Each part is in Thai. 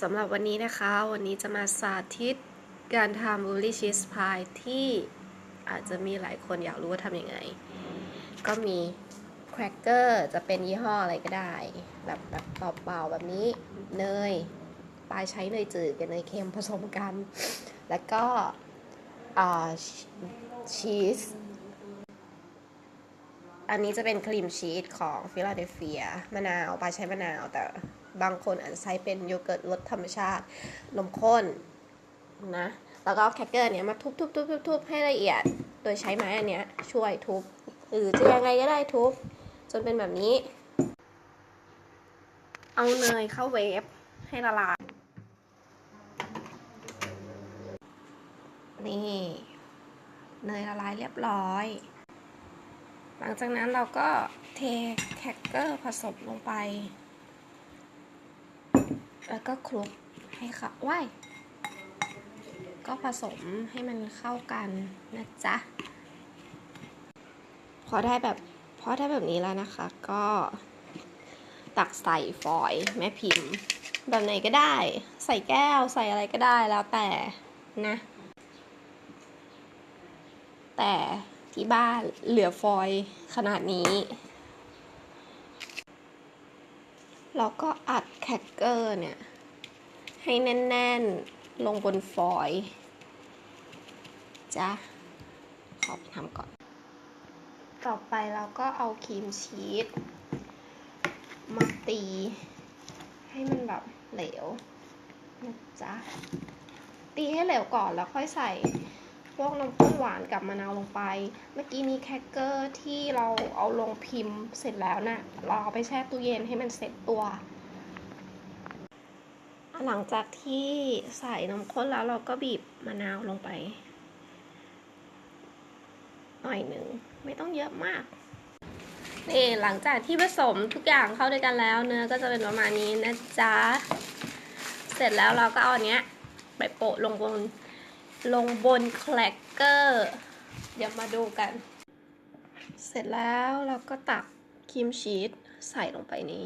สำหรับวันนี้นะคะ วันนี้จะมาสาธิตการทำบลูเบอรี่ชีสพายที่อาจจะมีหลายคนอยากรู้ว่าทำยังไง ก็มีแครกเกอร์จะเป็นยี่ห้ออะไรก็ได้ แบบแบบเปล่าๆแบบนี้เนยปลายใช้เนยจืดกับเนยเค็มผสมกัน แล้วก็อ่าชีสอันนี้จะเป็นครีมชีสของฟิลาเดลเฟียมะนาวปลาใช้มะนาวแต่ บางคนอาจจะใช้เป็นโยเกิร์ตรสธรรมชาติ นมข้นนะ แล้วก็แครกเกอร์เนี้ยมาทุบทุบทุบทุบทุบให้ละเอียด โดยใช้ไม้อันเนี้ยช่วยทุบหรือจะยังไงก็ได้ทุบ จนเป็นแบบนี้ เอาเนยเข้าเวฟให้ละลาย นี่ เนยละลายเรียบร้อย หลังจากนั้นเราก็เทแครกเกอร์ผสมลงไป แล้วก็คลุกให้ค่ะว้ายก็ผสมให้มันเข้ากันนะจ๊ะ พอได้แบบพอได้แบบนี้แล้วนะคะ ก็ตักใส่ฟอยล์แม่พิมพ์ แบบไหนก็ได้ ใส่แก้วใส่อะไรก็ได้แล้วแต่นะ แต่ที่บ้านเหลือฟอยล์ขนาดนี้ แล้วก็อัดแคคเกอร์เนี่ย ให้แน่น ๆ ลงบนฟอยล์จ้ะขอไปทำก่อน ต่อไปเราก็เอาครีมชีสมาตี ให้มันแบบเหลวนะจ๊ะตีให้เหลวก่อนแล้วค่อยใส่ พวกน้ำข้นหวานกับมะนาวลงไป เมื่อกี้นี้แครกเกอร์ที่เราเอาลงพิมพ์เสร็จแล้วนะ่ะเราเอาไปแช่ตู้เย็นให้มันเสร็จตัว หลังจากที่ใส่น้ำข้นแล้วเราก็บีบมะนาวลงไป หน่อยหนึ่งไม่ต้องเยอะมากนี่หลังจากที่ผสมทุกอย่างเข้าด้วยกันแล้วเนื้อก็จะเป็นประมาณนี้นะจ๊ะ เสร็จแล้วเราก็เอาเนี้ยไปโปะลงบน ลงบนแคลกเกอร์ เดี๋ยวมาดูกัน เสร็จแล้วเราก็ตักครีมชีสใส่ลงไปนี้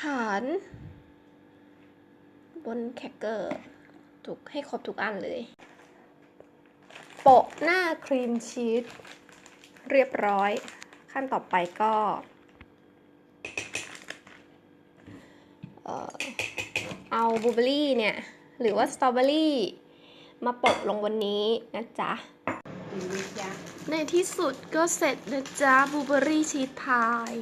ฐาน บนแครกเกอร์ทุกให้ครบทุกอันเลย โปะหน้าครีมชีสเรียบร้อย ขั้นต่อไปก็เออเอาบลูเบอรี่เนี่ย หรือว่าสตรอเบอรี่ มาโปะลงบนนี้นะจ๊ะ ในที่สุดก็เสร็จนะจ๊ะบูเบอรี่ชีสพาย